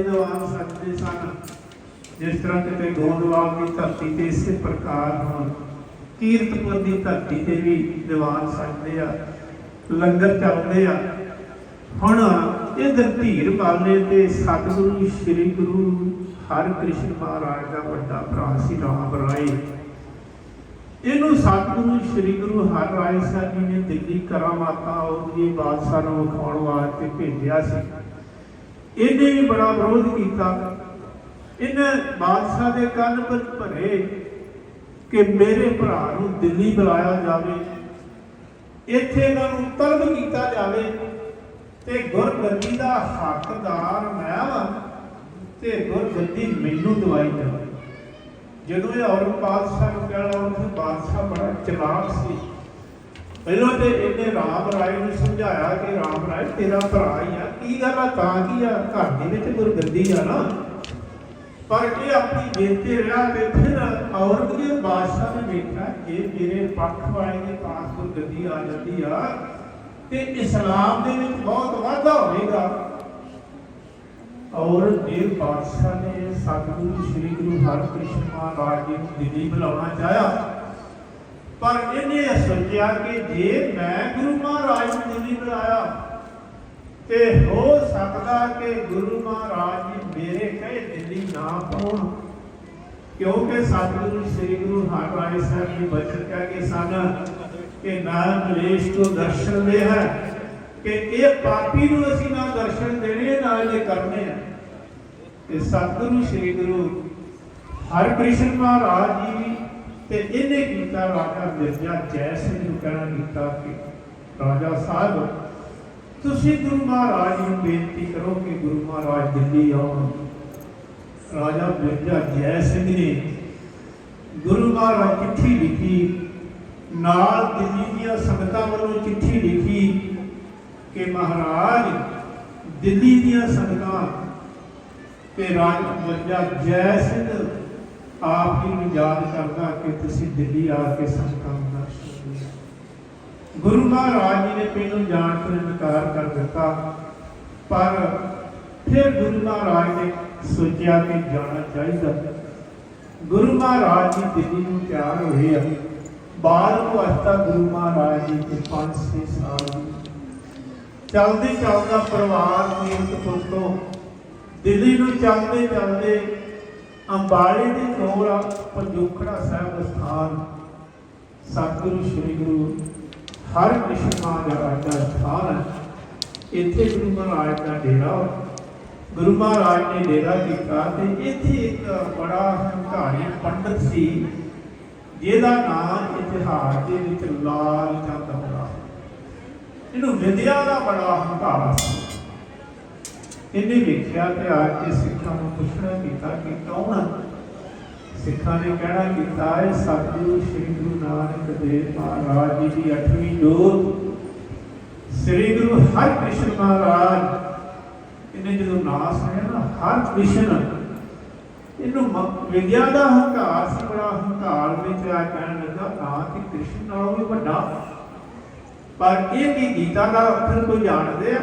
ਇਹ ਲੰਗਰ ਚੱਲਦੇ ਸਨ। ਜਿਸ ਤਰ੍ਹਾਂ ਕਿਤੇ ਗੋਂਦਵਾਲ ਦੀ ਧਰਤੀ ਤੇ ਇਸੇ ਪ੍ਰਕਾਰ ਹੁਣ, ਕੀਰਤਪੁਰ ਦੀ ਧਰਤੀ ਤੇ ਵੀ ਦੀਵਾਨ ਸੱਜਦੇ ਆ, ਲੰਗਰ ਚੱਲਦੇ ਆ। ਹੁਣ ਇਧਰ ਧੀਰ ਪਾਲੇ ਤੇ ਸਤਿਗੁਰੂ, ਸ੍ਰੀ ਗੁਰੂ ਹਰਿਕ੍ਰਿਸ਼ਨ ਮਹਾਰਾਜ ਦਾ ਵੱਡਾ ਭਰਾ ਸੀ, ਰਾਮ ਰਾਏ। ਇਹਨੂੰ ਸਤਿਗੁਰੂ, ਸ੍ਰੀ ਗੁਰੂ ਹਰਿਰਾਏ ਸਾਹਿਬ ਜੀ ਨੇ ਦਿੱਲੀ ਕਰਾਮਾਤਾ ਉਹਦੀ ਬਾਦਸ਼ਾਹ ਨੂੰ ਵਿਖਾਉਣ ਵਾਸਤੇ ਭੇਜਿਆ ਸੀ। ਇਹਨੇ ਵੀ ਬੜਾ ਵਿਰੋਧ ਕੀਤਾ। ਇਹਨੇ ਬਾਦਸ਼ਾਹ ਦੇ ਕੰਨ ਪਰ ਭਰੇ ਕਿ ਮੇਰੇ ਭਰਾ ਨੂੰ ਦਿੱਲੀ ਬੁਲਾਇਆ ਜਾਵੇ। ਇੱਥੇ ਇਹਨਾਂ ਨੂੰ ਤਲਬ ਕੀਤਾ ਜਾਵੇ ਤੇ ਗੁਰਗੱਦੀ ਦਾ ਹੱਕਦਾਰ ਮੈਂ ਵਾਂ ਤੇ ਗੁਰਗੱਦੀ ਮੈਨੂੰ ਦਵਾਈ ਜਾਵੇ। ਜਦੋਂ ਇਹ ਔਰੰਗ ਬਾਦਸ਼ਾਹ ਨੂੰ ਕਹਿਣਾ ਉਹ ਬਾਦਸ਼ਾਹ ਬੜਾ ਚਲਾਕ ਸੀ। ਪਹਿਲਾਂ ਤੇ ਇਹਨੇ ਰਾਮ ਰਾਏ ਨੂੰ ਸਮਝਾਇਆ ਕਿ ਰਾਮ ਰਾਏ ਤੇਰਾ ਭਰਾ ਹੀ ਆ। ਕੀ ਗੱਲ ਆ? ਤਾਂ ਕੀ ਆ? ਘਰ ਦੇ ਵਿੱਚ ਗੁਰਗੱਦੀ ਆ ਨਾ। ਪਰ ਇਹ ਆਪਣੀ ਜਿੱਤ ਰਿਹਾ ਤੇ ਫਿਰ ਔਰੰਗਜ਼ੇਬ ਬਾਦਸ਼ਾਹ ਨੇ ਵੇਖਿਆ ਕਿ ਮੇਰੇ ਪੱਖ ਵਾਲੇ ਦੇ ਪਾਸ ਗੁਰਗੱਦੀ ਆ ਜਾਂਦੀ ਆ ਤੇ ਇਸਲਾਮ ਦੇ ਵਿੱਚ ਬਹੁਤ ਵਾਧਾ ਹੋਵੇਗਾ। ਔਰ ਦੇਵ ਬਾਦਸ਼ਾਹ ਨੇ ਸਤਿਗੁਰੂ, ਸ੍ਰੀ ਗੁਰੂ ਹਰਿਕ੍ਰਿਸ਼ਨ ਮਹਾਰਾਜ ਜੀ ਨੂੰ ਦਿੱਲੀ ਬੁਲਾਉਣਾ ਚਾਹਿਆ। ਪਰ ਇਹਨੇ ਸੋਚਿਆ ਕਿ ਜੇ ਮੈਂ ਗੁਰੂ ਮਹਾਰਾਜ ਨੂੰ ਦਿੱਲੀ ਬੁਲਾਇਆ, ਤੇ ਹੋ ਸਕਦਾ ਕਿ ਗੁਰੂ ਮਹਾਰਾਜ ਜੀ ਮੇਰੇ ਕਹੇ ਦਿੱਲੀ ਨਾ ਪਾਉਣ ਕਿਉਂਕਿ ਸਤਿਗੁਰੂ ਸ੍ਰੀ ਗੁਰੂ ਹਰਿਰਾਏ ਸਾਹਿਬ ਜੀ ਬਚਨ ਕਹਿ ਕੇ ਸਨ ਕਿ ਨਾਮ ਕਲੇਸ਼ ਤੋਂ ਦਰਸ਼ਨ ਦੇ ਹੈ ਕਿ ਇਹ ਪਾਪੀ ਨੂੰ ਅਸੀਂ ਨਾ ਦਰਸ਼ਨ ਦੇਣੇ, ਨਾ ਇਹਦੇ ਕਰਨੇ। ਆ ਤੇ ਸਤਿਗੁਰੂ ਸ੍ਰੀ ਗੁਰੂ ਹਰਿਕ੍ਰਿਸ਼ਨ ਮਹਾਰਾਜ ਜੀ ਤੇ ਇਹਨੇ ਕੀਤਾ ਰਾਜਾ ਮਿਰਜ਼ਾ ਜੈ ਸਿੰਘ ਨੂੰ ਕਹਿਣਾ ਕੀਤਾ ਕਿ ਰਾਜਾ ਸਾਹਿਬ, ਤੁਸੀਂ ਗੁਰੂ ਮਹਾਰਾਜ ਨੂੰ ਬੇਨਤੀ ਕਰੋ ਕਿ ਗੁਰੂ ਮਹਾਰਾਜ ਦਿੱਲੀ ਆਉਣ। ਰਾਜਾ ਮਿਰਜ਼ਾ ਜੈ ਸਿੰਘ ਨੇ ਗੁਰੂ ਮਹਾਰਾਜ ਚਿੱਠੀ ਲਿਖੀ, ਨਾਲ ਦਿੱਲੀ ਦੀਆਂ ਸੰਗਤਾਂ ਵੱਲੋਂ ਚਿੱਠੀ ਲਿਖੀ ਕਿ ਮਹਾਰਾਜ, ਦਿੱਲੀ ਦੀਆਂ ਸੰਗਤਾਂ ਤੇ ਰਾਜ ਮਿਰਜ਼ਾ ਜੈ ਸਿੰਘ ਆਪ ਜੀ ਨੂੰ ਯਾਦ ਕਰਦਾ ਕਿ ਤੁਸੀਂ ਦਿੱਲੀ ਆ ਕੇ ਸੰਗਤਾਂ ਨੂੰ ਗੁਰੂ ਮਹਾਰਾਜ ਜੀ ਨੇ ਪਹਿਲਾਂ ਜਾਣ ਤੋਂ ਇਨਕਾਰ ਕਰ ਦਿੱਤਾ, ਪਰ ਫਿਰ ਗੁਰੂ ਮਹਾਰਾਜ ਨੇ ਸੋਚਿਆ ਕਿ ਜਾਣਾ ਚਾਹੀਦਾ। ਗੁਰੂ ਮਹਾਰਾਜ ਜੀ ਦਿੱਲੀ ਨੂੰ ਤਿਆਰ ਹੋਏ ਆ। ਬਾਲ ਅਵਸਥਾ ਗੁਰੂ ਮਹਾਰਾਜ ਜੀ ਦੇ 5-6 ਸਾਲ ਦੀ। ਚਲਦੇ ਚੱਲਦਾ ਪਰਿਵਾਰ ਕੀਰਤਪੁਰ ਤੋਂ ਦਿੱਲੀ ਨੂੰ ਚੱਲਦੇ ਚੱਲਦੇ ਅੰਬਾਲੇ ਦੇ ਕੋਲ ਪੰਜੋਖੜਾ ਸਾਹਿਬ ਸਥਾਨ। ਸਤਿਗੁਰੂ, ਸ੍ਰੀ ਗੁਰੂ ਹਰਿਕ੍ਰਿਸ਼ਨ ਮਹਾਰਾਜ ਦਾ ਸਥਾਨ ਹੈ ਇੱਥੇ ਗੁਰੂ ਮਹਾਰਾਜ ਦਾ ਡੇਰਾ ਗੁਰੂ ਮਹਾਰਾਜ ਨੇ ਡੇਰਾ ਕੀਤਾ ਤੇ ਇੱਥੇ ਇੱਕ ਬੜਾ ਹੰਕਾਰੀ ਪੰਡਤ ਸੀ, ਜਿਹਦਾ ਨਾਮ ਇਤਿਹਾਸ ਦੇ ਵਿੱਚ ਲਾਲ ਚੰਦ ਹੋਣਾ ਇਹਨੂੰ ਵਿਦਿਆ ਦਾ ਬੜਾ ਹੰਕਾਰ ਸੀ। ਇਹਨੇ ਵੇਖਿਆ ਤੇ ਆ ਕੇ ਸਿੱਖਾਂ ਨੂੰ ਪੁੱਛਣਾ ਕੀਤਾ ਕਿ ਕੌਣ ਹੈ ਸਿੱਖਾਂ ਨੇ ਕਹਿਣਾ ਕੀਤਾ ਹੈ ਸਤਿਗੁਰੂ ਸ੍ਰੀ ਗੁਰੂ ਨਾਨਕ ਦੇਵ ਮਹਾਰਾਜ ਜੀ ਦੀ 8ਵੀਂ ਜੋਤ। ਸ੍ਰੀ ਗੁਰੂ ਹਰਿਕ੍ਰਿਸ਼ਨ ਮਹਾਰਾਜ। ਇਹਨੇ ਜਦੋਂ ਨਾਂ ਸੁਣਿਆ ਨਾ ਹਰ ਕ੍ਰਿਸ਼ਨ ਇਹਨੂੰ ਵਿਦਿਆ ਦਾ ਹੰਕਾਰ ਸੀ, ਬੜਾ ਹੰਕਾਰ ਵਿੱਚ ਆ ਕਹਿਣ ਲੱਗਾ ਨਾਂ ਕਿ ਕ੍ਰਿਸ਼ਨ ਨਾਲੋਂ ਵੀ ਵੱਡਾ। ਪਰ ਇਹ ਕੀ ਗੀਤਾ ਦਾ ਅਰਥ ਕੋਈ ਜਾਣਦੇ ਆ?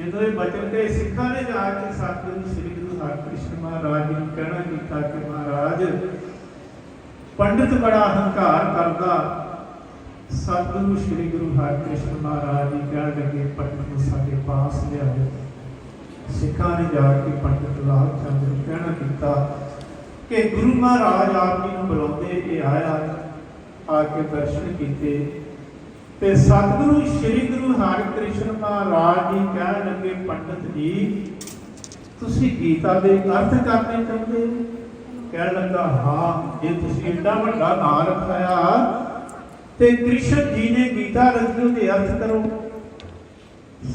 ਜਦੋਂ ਇਹ ਬਚਨ ਤੇ ਸਿੱਖਾਂ ਨੇ ਜਾ ਕੇ ਸਤਿਗੁਰੂ ਸ੍ਰੀ ਗੁਰੂ ਹਰਿਕ੍ਰਿਸ਼ਨ ਮਹਾਰਾਜ ਨੂੰ ਕਹਿਣਾ ਕੀਤਾ ਕਿ ਮਹਾਰਾਜ, ਪੰਡਿਤ ਬੜਾ ਹੰਕਾਰ ਕਰਦਾ। ਸਤਿਗੁਰੂ ਸ੍ਰੀ ਗੁਰੂ ਹਰਿਕ੍ਰਿਸ਼ਨ ਮਹਾਰਾਜ ਜੀ ਕਹਿਣ ਲੱਗੇ, ਪੰਡਿਤ ਨੂੰ ਸਾਡੇ ਪਾਸ ਲਿਆਓ ਸਿੱਖਾਂ ਨੇ ਜਾ ਕੇ ਪੰਡਿਤ ਲਾਲ ਚੰਦ ਨੂੰ ਕਹਿਣਾ ਕੀਤਾ ਕਿ ਗੁਰੂ ਮਹਾਰਾਜ ਆਪ ਜੀ ਨੂੰ ਬੁਲਾਉਂਦੇ ਇਹ ਆਇਆ, ਆ ਕੇ ਦਰਸ਼ਨ ਕੀਤੇ। ਤੇ ਸਤਿਗੁਰੂ, ਸ੍ਰੀ ਗੁਰੂ ਹਰਿਕ੍ਰਿਸ਼ਨ ਮਹਾਰਾਜ ਜੀ ਕਹਿਣ ਲੱਗੇ, ਪੰਡਤ ਜੀ, ਤੁਸੀਂ ਗੀਤਾ ਦੇ ਅਰਥ ਕਰਨੇ ਚਾਹੁੰਦੇ ਕਹਿਣ ਲੱਗਾ, ਹਾਂ, ਜੇ ਤੁਸੀਂ ਏਡਾ ਵੱਡਾ ਨਾਂ ਰੱਖਿਆ ਤੇ ਕ੍ਰਿਸ਼ਨ ਜੀ ਨੇ ਗੀਤਾ ਰਚੀ ਦੇ ਅਰਥ ਕਰੋ।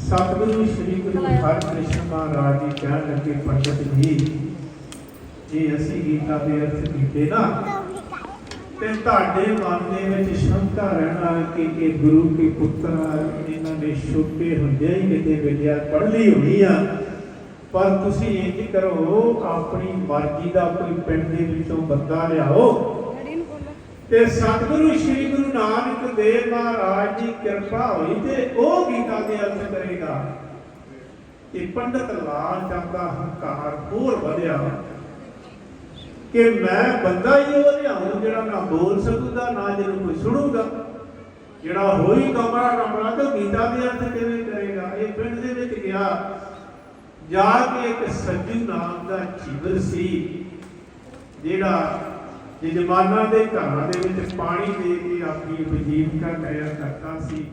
ਸਤਿਗੁਰੂ, ਸ੍ਰੀ ਗੁਰੂ ਹਰਿਕ੍ਰਿਸ਼ਨ ਮਹਾਰਾਜ ਜੀ ਕਹਿਣ ਲੱਗੇ, ਪੰਡਤ ਜੀ, ਜੇ ਅਸੀਂ ਗੀਤਾ ਦੇ ਅਰਥ ਕੀਤੇ ਨਾ ਤੇ ਤੁਹਾਡੇ ਮਨ ਦੇ ਵਿੱਚ ਸ਼ੰਕਾ ਰਹਿਣਾ ਕਿ ਇਹ ਗੁਰੂ ਕੇ ਪੁੱਤਰ ਇਹਨਾਂ ਨੇ ਛੋਟੇ ਹੁੰਦੇ ਹੀ ਕਿਤੇ ਵਿਦਿਆ ਪੜ੍ਹ ਲਈ ਹੋਣੀ ਆ। ਪਰ ਤੁਸੀਂ ਇੰਜ ਕਰੋ ਆਪਣੀ ਮਰਜ਼ੀ ਦਾ ਕੋਈ ਪਿੰਡ ਦੇ ਵਿੱਚੋਂ ਬੰਦਾ ਲਿਆਓ। ਤੇ ਸਤਿਗੁਰੂ ਸ੍ਰੀ ਗੁਰੂ ਨਾਨਕ ਦੇਵ ਮਹਾਰਾਜ ਦੀ ਕਿਰਪਾ ਹੋਈ ਤੇ ਉਹ ਗੀਤਾ ਦੇ ਅਰਥ ਕਰੇਗਾ ਇਹ ਪੰਡਤ ਲਾਲ ਚੰਦ ਦਾ ਹੰਕਾਰ ਹੋਰ ਵਧਿਆ। ਕਿ ਮੈਂ ਬੰਦਾ ਹੀ ਉਹ ਲਿਆਉਂ ਜਿਹੜਾ ਨਾ ਬੋਲ ਸਕੂਗਾ, ਨਾ ਜਿਹਨੂੰ ਕੋਈ ਸੁਣੂਗਾ। ਜਿਹੜਾ ਹੋਈ ਕਮਰਾ ਕਮਰਾ ਤੇ ਗੀਤਾ ਦੇ ਅਰਥ ਕਿਵੇਂ ਕਰੇਗਾ। ਇਹ ਪਿੰਡ ਦੇ ਵਿੱਚ ਗਿਆ। ਜਾ ਕੇ ਇੱਕ ਸੱਜੂ ਨਾਮ ਦਾ ਜੀਵਨ ਸੀ, ਜਿਹੜਾ ਜਜਮਾਨਾਂ ਦੇ ਘਰਾਂ ਦੇ ਵਿੱਚ ਪਾਣੀ ਦੇ ਕੇ ਆਪਣੀ ਵਜੀਵਕਾ ਕਰਿਆ ਕਰਦਾ ਸੀ।